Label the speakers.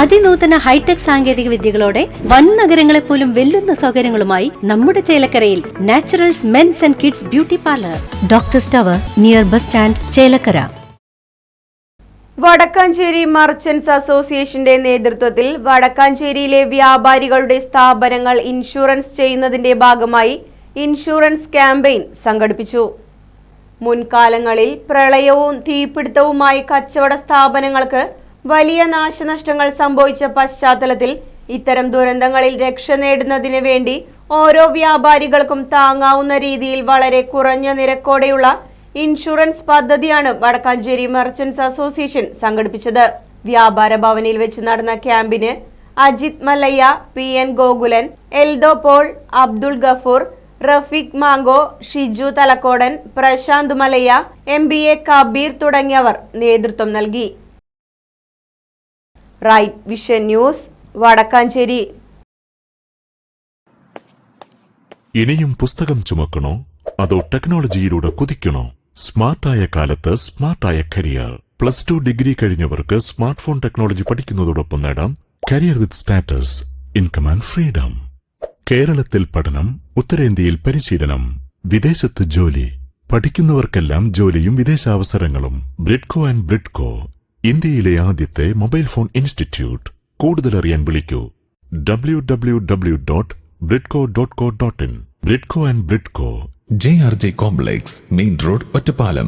Speaker 1: അതിനൂതന hi tech സാങ്കേതിക വിദ്യകളോടെ വൻ നഗരങ്ങളെ പോലും വെല്ലുന്ന സൗകര്യങ്ങളുമായി നമ്മുടെ ചേലക്കരയിൽ Naturals men's and kids beauty parlour. Doctor സ്റ്റവർ near bus stand Chelakkara.
Speaker 2: Vadakkancheri merchants അസോസിയേഷന്റെ നേതൃത്വത്തിൽ വടക്കാഞ്ചേരിയിലെ വ്യാപാരികളുടെ സ്ഥാപനങ്ങൾ ഇൻഷുറൻസ് ചെയ്യുന്നതിന്റെ ഭാഗമായി ഇൻഷുറൻസ് ക്യാമ്പയിൻ സംഘടിപ്പിച്ചു. മുൻകാലങ്ങളിൽ പ്രളയവും തീപിടുത്തവുമായി കച്ചവട സ്ഥാപനങ്ങൾക്ക് വലിയ നാശനഷ്ടങ്ങൾ സംഭവിച്ച പശ്ചാത്തലത്തിൽ ഇത്തരം ദുരന്തങ്ങളിൽ രക്ഷ നേടുന്നതിന് വേണ്ടി ഓരോ വ്യാപാരികൾക്കും താങ്ങാവുന്ന രീതിയിൽ വളരെ കുറഞ്ഞ നിരക്കോടെയുള്ള ഇൻഷുറൻസ് പദ്ധതിയാണ് വടക്കാഞ്ചേരി മെർച്ചന്റ്സ് അസോസിയേഷൻ സംഘടിപ്പിച്ചത്. വ്യാപാര ഭവനിൽ വെച്ച് നടന്ന ക്യാമ്പിന് Ajith Mallayya P N Gokulan Eldho Paul Abdul Gafoor Rafeeq Mango Shiju Thalakkodan Prashanth Malayya M B A Kabeer തുടങ്ങിയവർ നേതൃത്വം നൽകി. റൈറ്റ് വിഷൻ ന്യൂസ് വടക്കാഞ്ചേരി
Speaker 3: ഇനിയും പുസ്തകം ചുമക്കണോ? അതോ ടെക്നോളജിയിലൂടെ കുതിക്കണോ? സ്മാർട്ടായ കാലത്ത് സ്മാർട്ടായ കരിയർ. പ്ലസ് ടു ഡിഗ്രി കഴിഞ്ഞവർക്ക് സ്മാർട്ട് ഫോൺ ടെക്നോളജി പഠിക്കുന്നതോടൊപ്പം നേടാം career with status income and freedom. കേരളത്തിൽ പഠനം ഉത്തരേന്ത്യയിൽ പരിശീലനം വിദേശത്ത് ജോലി. പഠിക്കുന്നവർക്കെല്ലാം ജോലിയും വിദേശാവസരങ്ങളും. ബ്രിഡ്കോ ആൻഡ് ബ്രിഡ്കോ. ഇന്ത്യയിലെ ആദ്യത്തെ മൊബൈൽ ഫോൺ ഇൻസ്റ്റിറ്റ്യൂട്ട്. കൂടുതൽ അറിയാൻ വിളിക്കൂ. W W W dot Bridco dot co dot in Bridco and Bridco
Speaker 4: J R J complex main road Ottapalam.